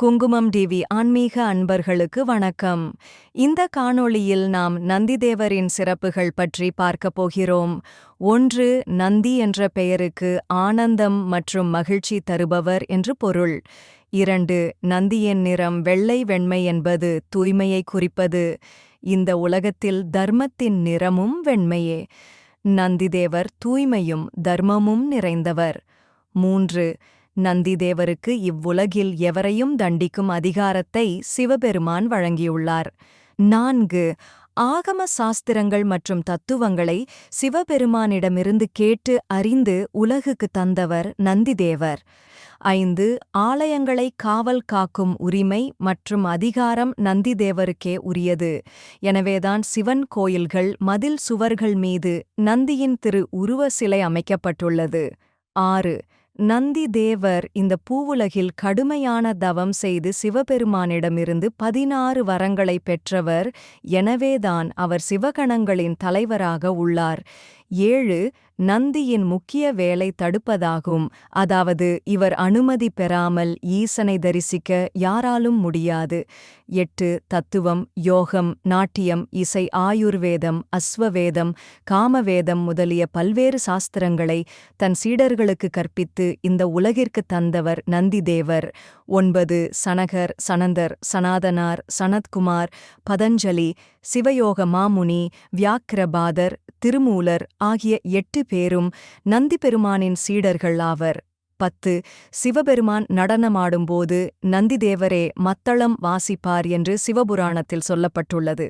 குங்குமம் டிவி ஆன்மீக அன்பர்களுக்கு வணக்கம். இந்த காணொளியில் நாம் நந்திதேவரின் சிறப்புகள் பற்றி பார்க்கப் போகிறோம். ஒன்று நந்தி என்ற பெயருக்கு ஆனந்தம் மற்றும் மகிழ்ச்சி தருபவர் என்று பொருள். இரண்டு நந்தியின் நிறம் வெள்ளை வெண்மை என்பது தூய்மையை குறிப்பது. இந்த உலகத்தில் தர்மத்தின் நிறமும் வெண்மையே. நந்திதேவர் தூய்மையும் தர்மமும் நிறைந்தவர். மூன்று நந்திதேவருக்கு இவ்வுலகில் எவரையும் தண்டிக்கும் அதிகாரத்தை சிவபெருமான் வழங்கியுள்ளார். நான்கு ஆகம சாஸ்திரங்கள் மற்றும் தத்துவங்களை சிவபெருமானிடமிருந்து கேட்டு அறிந்து உலகுக்கு தந்தவர் நந்திதேவர். ஐந்து ஆலயங்களை காவல் காக்கும் உரிமை மற்றும் அதிகாரம் நந்திதேவருக்கே உரியது. எனவேதான் சிவன் கோயில்கள் மதில் சுவர்கள் மீது நந்தியின் திரு உருவ சிலை அமைக்கப்பட்டுள்ளது. ஆறு நந்தி தேவர் இந்த பூவுலகில் கடுமையான தவம் செய்து சிவபெருமானிடமிருந்து பதினாறு வரங்களை பெற்றவர். எனவேதான் அவர் சிவகணங்களின் தலைவராக உள்ளார். ஏழு நந்தியின் முக்கிய வேலை தடுப்பதாகும். அதாவது இவர் அனுமதி பெறாமல் ஈசனை தரிசிக்க யாராலும் முடியாது. எட்டு தத்துவம் யோகம் நாட்டியம் இசை ஆயுர்வேதம் அஸ்வவேதம் காமவேதம் முதலிய பல்வேறு சாஸ்திரங்களை தன் சீடர்களுக்கு கற்பித்து இந்த உலகிற்கு தந்தவர் நந்திதேவர். ஒன்பது சனகர் சனந்தர் சனாதனார் சனத்குமார் பதஞ்சலி சிவயோக மாமுனி வியாக்கிரபாதர் திருமூலர் ஆகிய எட்டு பேரும் நந்தி பெருமானின் சீடர்கள் ஆவர். பத்து சிவபெருமான் நடனமாடும்போது நந்திதேவரே மத்தளம் வாசிப்பார் என்று சிவபுராணத்தில் சொல்லப்பட்டுள்ளது.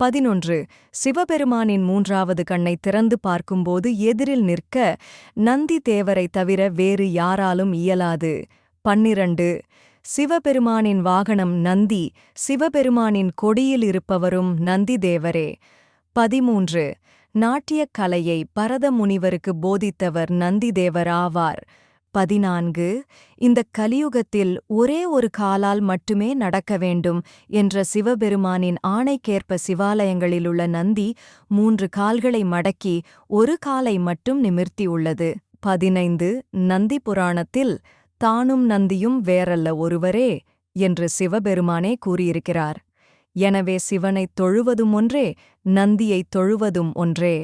பதினொன்று சிவபெருமானின் மூன்றாவது கண்ணை திறந்து பார்க்கும்போது எதிரில் நிற்க நந்தி தேவரை தவிர வேறு யாராலும் இயலாது. பன்னிரண்டு சிவபெருமானின் வாகனம் நந்தி சிவபெருமானின் கொடியில் இருப்பவரும் நந்தி தேவரே பதிமூன்று நாட்டியக் கலையை பரத முனிவருக்கு போதித்தவர் நந்திதேவர் ஆவார். பதினான்கு இந்த கலியுகத்தில் ஒரே ஒரு காலால் மட்டுமே நடக்க வேண்டும் என்ற சிவபெருமானின் ஆணைக்கேற்ப சிவாலயங்களிலுள்ள நந்தி மூன்று கால்களை மடக்கி ஒரு காலை மட்டும் நிமிர்த்தியுள்ளது. பதினைந்து நந்தி புராணத்தில் தானும் நந்தியும் வேறல்ல ஒருவரே என்று சிவபெருமானே கூறியிருக்கிறார். எனவே சிவனைத் தொழுவதும் ஒன்றே நந்தியைத் தொழுவதும் ஒன்றே.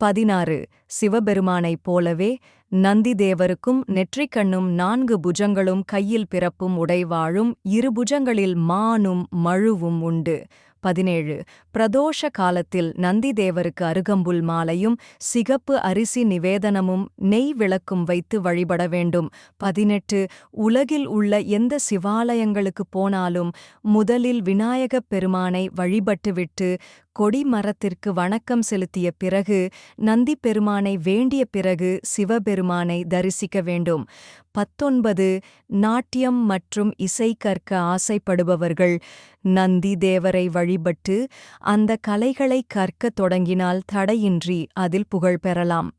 பதினாறு. சிவபெருமானைப் போலவே நந்திதேவருக்கும் நெற்றிக்கண்ணும் நான்கு புஜங்களும் கையில் பிறப்பும் உடைவாழும் இரு புஜங்களில் மானும் மழுவும் உண்டு. பதினேழு. பிரதோஷ காலத்தில் நந்திதேவருக்கு அருகம்புல் மாலையும் சிகப்பு அரிசி நிவேதனமும் நெய் விளக்கும் வைத்து வழிபட வேண்டும். பதினெட்டு. உலகில் உள்ள எந்த சிவாலயங்களுக்கு போனாலும் முதலில் விநாயகப் பெருமானை வழிபட்டுவிட்டு கொடிமரத்திற்கு வணக்கம் செலுத்திய பிறகு நந்தி பெருமானை வேண்டிய பிறகு சிவபெருமானை தரிசிக்க வேண்டும். பத்தொன்பது நாட்டியம் மற்றும் இசை கற்க ஆசைப்படுபவர்கள் நந்தி தேவரை வழிபட்டு அந்த கலைகளை கற்கத் தொடங்கினால் தடையின்றி அதில் புகழ் பெறலாம்.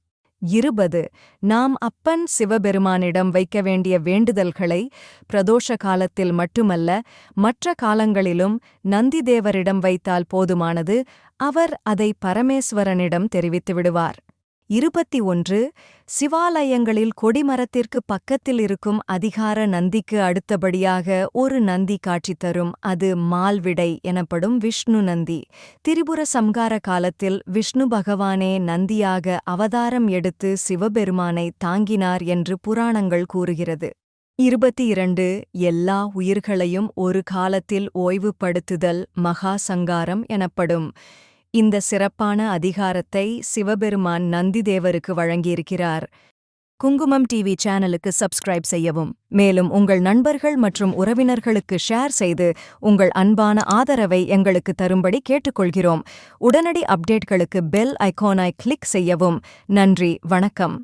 இருபது. நாம் அப்பன் சிவபெருமானிடம் வைக்க வேண்டிய வேண்டுதல்களை பிரதோஷ காலத்தில் மட்டுமல்ல மற்ற காலங்களிலும் நந்திதேவரிடம் வைத்தால் போதுமானது அவர் அதை பரமேஸ்வரனிடம் தெரிவித்து விடுவார். இருபத்தி ஒன்று சிவாலயங்களில் கொடிமரத்திற்கு பக்கத்தில் இருக்கும் அதிகார நந்திக்கு அடுத்தபடியாக ஒரு நந்தி காட்சி தரும். அது மால்விடை எனப்படும் விஷ்ணு நந்தி. திரிபுர சம்கார காலத்தில் விஷ்ணு பகவானே நந்தியாக அவதாரம் எடுத்து சிவபெருமானை தாங்கினார் என்று புராணங்கள் கூறுகிறது. இருபத்தி இரண்டு எல்லா உயிர்களையும் ஒரு காலத்தில் ஓய்வுபடுத்துதல் மகா சங்காரம் எனப்படும். இந்த சிறப்பான அதிகாரத்தை சிவபெருமான் நந்திதேவருக்கு வழங்கியிருக்கிறார். குங்குமம் டிவி சேனலுக்கு சப்ஸ்கிரைப் செய்யவும் மேலும் உங்கள் நண்பர்கள் மற்றும் உறவினர்களுக்கு ஷேர் செய்து உங்கள் அன்பான ஆதரவை எங்களுக்கு தரும்படி கேட்டுக்கொள்கிறோம். உடனடி அப்டேட்களுக்கு பெல் ஐகானை கிளிக் செய்யவும். நன்றி வணக்கம்.